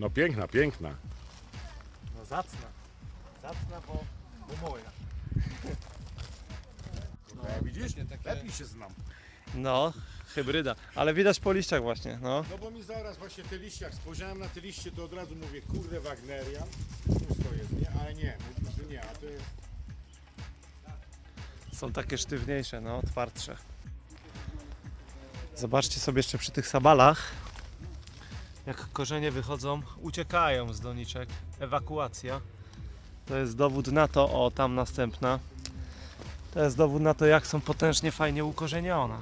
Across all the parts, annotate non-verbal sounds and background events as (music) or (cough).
No piękna, piękna. No zacna. Zacna, bo, bo moja. No, widzisz? Lepiej się znam. No, hybryda. Ale widać po liściach właśnie, no. No bo mi zaraz właśnie te liście, jak spojrzałem na te liście, to od razu mówię, kurde Wagnerian, pusto jest, nie? Ale nie, mówisz, że nie, a to jest... Są takie sztywniejsze, no, twardsze. Zobaczcie sobie jeszcze przy tych sabalach, jak korzenie wychodzą, uciekają z doniczek. Ewakuacja. To jest dowód na to, o tam następna. To jest dowód na to, jak są potężnie fajnie ukorzenione.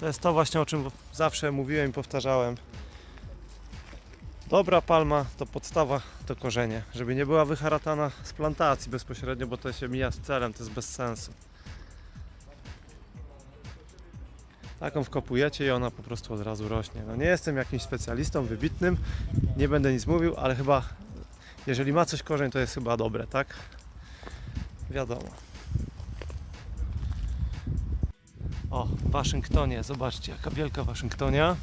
To jest to właśnie, o czym zawsze mówiłem i powtarzałem. Dobra palma to podstawa to korzenie, żeby nie była wyharatana z plantacji bezpośrednio, bo to się mija z celem, to jest bez sensu. Taką wkopujecie i ona po prostu od razu rośnie. No nie jestem jakimś specjalistą wybitnym, nie będę nic mówił, ale chyba jeżeli ma coś korzeń, to jest chyba dobre, tak? Wiadomo. O, Waszyngtonie, zobaczcie jaka wielka Waszyngtonia.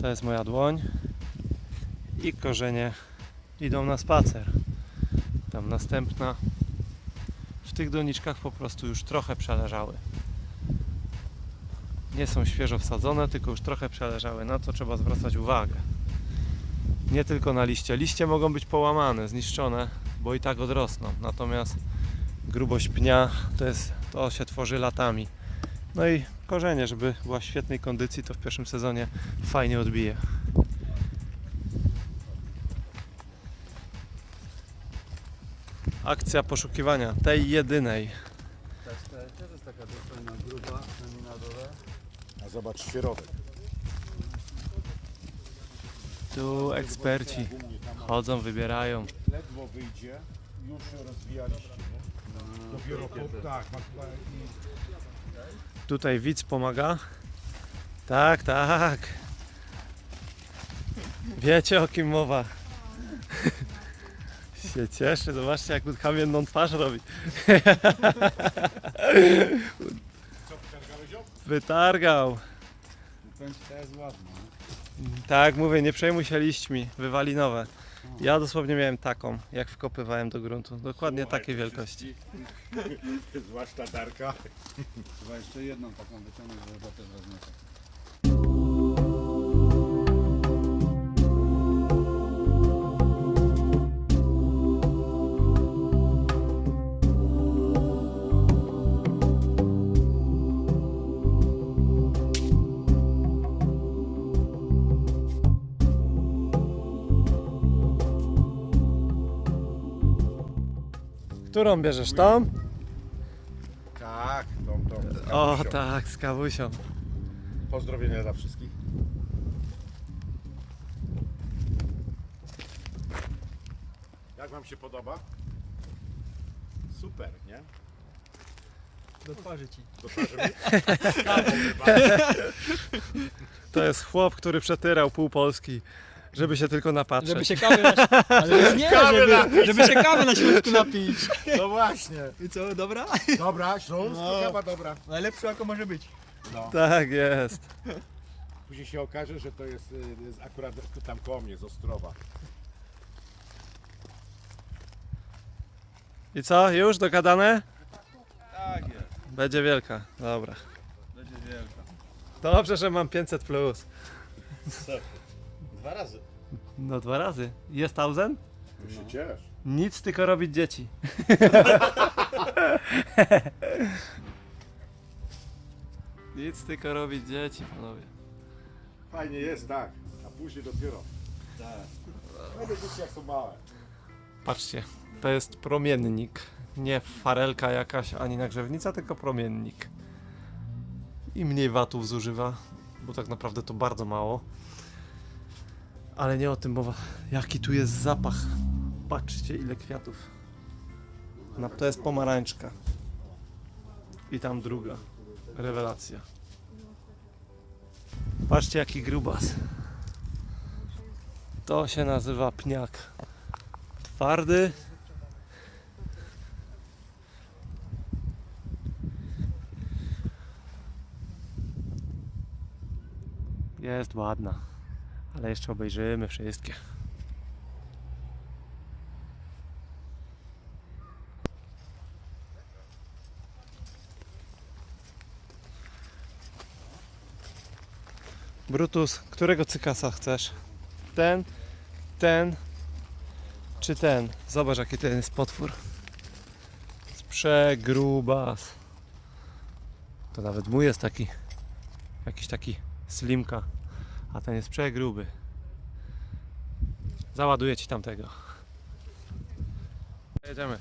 To jest moja dłoń i korzenie idą na spacer. Tam następna. W tych doniczkach po prostu już trochę przeleżały. Nie są świeżo wsadzone, tylko już trochę przeleżały. Na to trzeba zwracać uwagę. Nie tylko na liście. Liście mogą być połamane, zniszczone, bo i tak odrosną. Natomiast grubość pnia to, jest, to się tworzy latami. No i korzenie, żeby była w świetnej kondycji, to w pierwszym sezonie fajnie odbije. Akcja poszukiwania tej jedynej. Też jest taka dostojna grupa na dole. A zobacz środek. Tu eksperci chodzą, wybierają. Ledwo wyjdzie, już się rozwijaliście? Dopiero po... Tak. Tutaj widz pomaga. Tak, tak. Wiecie o kim mowa. się cieszy, zobaczcie jak kamienną twarz robi. Wytargał. Ta jest ładna. Tak, mówię, nie przejmuj się liśćmi, wywali nowe. Ja dosłownie miałem taką, jak wkopywałem do gruntu. Dokładnie Słuchaj, takiej wielkości. (laughs) Zwłaszcza Darka. Chyba jeszcze jedną taką wyciągnąć, że chyba też wezmę. Którą bierzesz? Tą? Tak, tą, tą. z O tak, z kawusią. Pozdrowienia dla wszystkich. Jak wam się podoba? Super, nie? Do twarzy ci. Do twarzy mi? (laughs) To jest chłop, który przetyrał pół Polski, żeby się tylko napatrzeć. Żeby się kawy na... (laughs) Ale nie, Kawy żeby, napić. żeby się kawy na środku napić. No właśnie. I co, dobra? Dobra, Śląsk, No. chyba dobra. Najlepsze jaka może być. No. Tak jest. Później się okaże, że to jest, y, jest akurat tam koło mnie, z Ostrowa. I co, już dogadane? Tak jest, Będzie wielka, dobra. będzie wielka. Dobrze, że mam 500 plus. Dwa razy. No dwa razy. Jest thousand? No się ciesz. Nic, tylko robić dzieci. (laughs) Nic, tylko robić dzieci, panowie. Fajnie jest, tak. A później dopiero. Tak. No dzieci jak są małe. Patrzcie, to jest promiennik. Nie farelka jakaś, ani nagrzewnica, tylko promiennik. I mniej watów zużywa, bo tak naprawdę to bardzo mało. Ale nie o tym mowa. Jaki tu jest zapach. Patrzcie, ile kwiatów. No, to jest pomarańczka. I tam druga. Rewelacja. Patrzcie, jaki grubas. To się nazywa pniak. Twardy. Jest ładna. Ale jeszcze obejrzymy wszystkie. Brutus, którego cykasa chcesz? Ten, ten czy ten? Zobacz jaki ten jest potwór. Jest przegrubas. To nawet mój jest taki, jakiś taki slimka, a ten jest przegruby. Załaduję ci tamtego. Jedziemy.